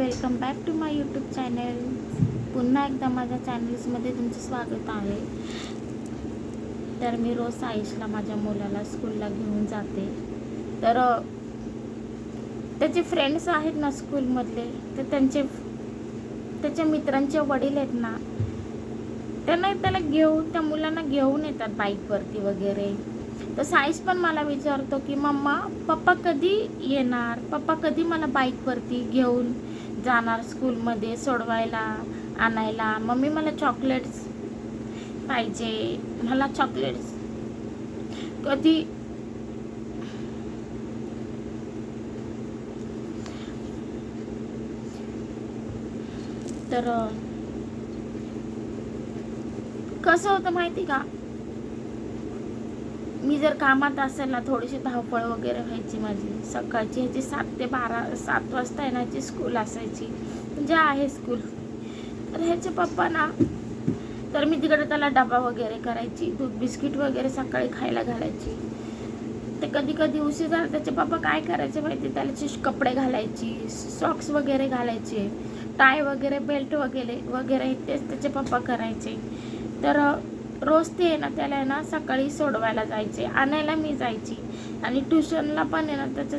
Welcome back to my YouTube channel. पुन्हा एकदा माझ्या चॅनल्समध्ये तुमचं स्वागत आहे. तर मी रोज साईशला माझ्या मुलाला स्कूलला घेऊन जाते. तर त्याचे फ्रेंड्स आहेत ना स्कूलमधले तर त्यांचे त्याच्या मित्रांचे वडील आहेत ना त्यांना त्याला घेऊन त्या मुलांना घेऊन येतात बाईकवरती वगैरे. तर साईश पण मला विचारतो की मम्मा पप्पा कधी येणार? पप्पा कधी मला बाईकवरती घेऊन जाणार स्कूलमध्ये सोडवायला आणायला. मम्मी मला चॉकलेट्स पाहिजे. मला चॉकलेट्स कधी? तर कसं होतं माहिती का? मी जर कामात असेल ना थोडीशी धावपळ वगैरे व्हायची माझी. सकाळची ह्याची सात ते बारा सात वाजता येण्याची स्कूल असायची. म्हणजे आहे स्कूल तर ह्याचे पप्पा ना तर मी तिकडे त्याला डबा वगैरे करायची दूध बिस्किट वगैरे सकाळी खायला घालायची. ते कधी कधी उशीर झाला त्याचे पप्पा काय करायचे माहिती त्याला कपडे घालायची सॉक्स वगैरे घालायचे टाय वगैरे बेल्ट वगैरे वगैरे तेच त्याचे पप्पा करायचे. तर रोज ते आहे ना त्याला आहे ना सकाळी सोडवायला जायचे आणायला मी जायची. आणि ट्युशनला पण आहे ना त्याचं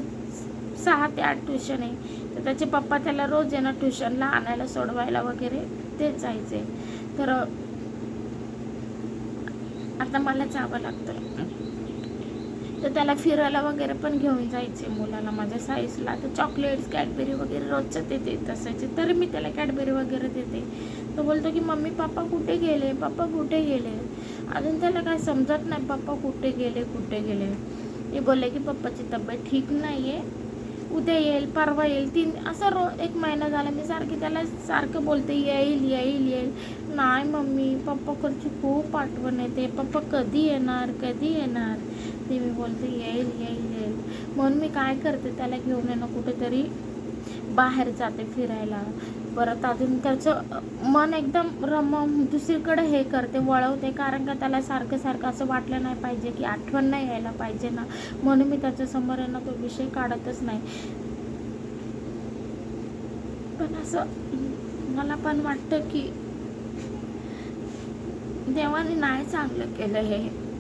सहा ते आठ ट्युशन आहे. तर त्याचे पप्पा त्याला रोज आहे ना ट्युशनला आणायला सोडवायला वगैरे तेच जायचे. तर आता मला जावं लागतं. तर त्याला फिरायला वगैरे पण घेऊन जायचे मुलाला माझ्या साईजला तर चॉकलेट्स कॅडबेरी वगैरे रोजचं ते देत असायचे तर मी त्याला कॅडबेरी वगैरे देते. तो बोलतो की मम्मी पप्पा कुठे गेले? पप्पा कुठे गेले? अजून त्याला काय समजत नाही पप्पा कुठे गेले कुठे गेले? मी बोलले की पप्पाची तब्येत ठीक नाही आहे उद्या येईल परवा येईल. तीन असं रो एक महिना झाला मी सारखी त्याला सारखं बोलते येईल येईल येईल. नाही मम्मी पप्पाकडची खूप आठवण येते. पप्पा कधी येणार कधी येणार? ते मी बोलते येईल येईल येईल. म्हणून मी काय करते त्याला घेऊन येणं कुठेतरी बाहेर जाते फिरायला. परत अजून त्याचं मन एकदम रम दुसरीकडे हे करते वळवते कारण का त्याला सारखं सारखं असं वाटलं नाही पाहिजे की आठवण नाही यायला पाहिजे ना. म्हणून मी त्याच्यासमोर आहे ना तो विषय काढतच नाही. पण असं मला पण वाटतं की देवाने नाही चांगलं केलं हे.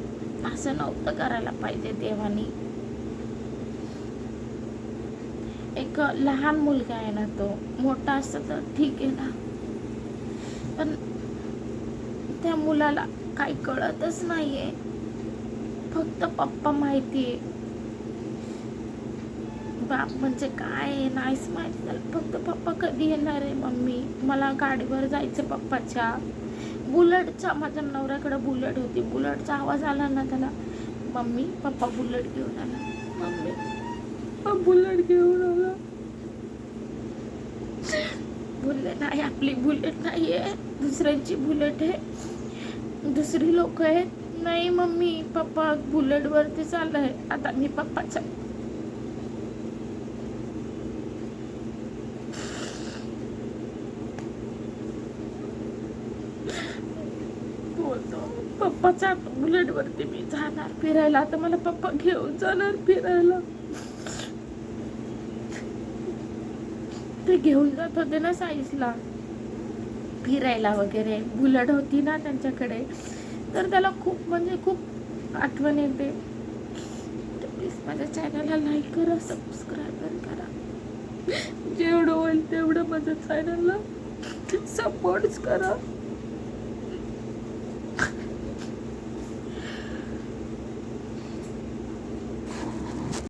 असं नव्हतं करायला पाहिजे देवानी. एक लहान मुलगा आहे ना तो मोठा असता तर ठीक आहे ना. पण त्या मुलाला काही कळतच नाहीये. फक्त पप्पा माहितीये. बाप म्हणजे काय आहे नाहीच माहिती. फक्त पप्पा कधी येणार आहे मम्मी? मला गाडीवर जायचं पप्पाच्या. बुलेटचा माझ्या नवऱ्याकडं बुलेट होती. बुलेटचा आवाज आला ना त्याला मम्मी पप्पा बुलेट घेऊन आला. मम्मी पप्पा बुलेट घेऊन आला. बुलेट नाही आपली बुलेट नाही आहे दुसऱ्यांची बुलेट आहे. दुसरी लोक आहेत. नाही मम्मी पप्पा बुलेटवरती चाललंय. आता मी पप्पाचा पप्पाच्या बुलेटवरती मी जाणार फिरायला. आता मला पप्पा घेऊन जाणार फिरायला. ते घेऊन जात होते ना साईजला. फिरायला वगैरे. बुलेट होती ना त्यांच्याकडे. तर त्याला खूप म्हणजे खूप आठवण येते. तर प्लीज माझ्या चॅनलला लाईक करा सबस्क्राईब करा. जेवढं होईल तेवढं माझ्या चॅनलला सपोर्ट करा.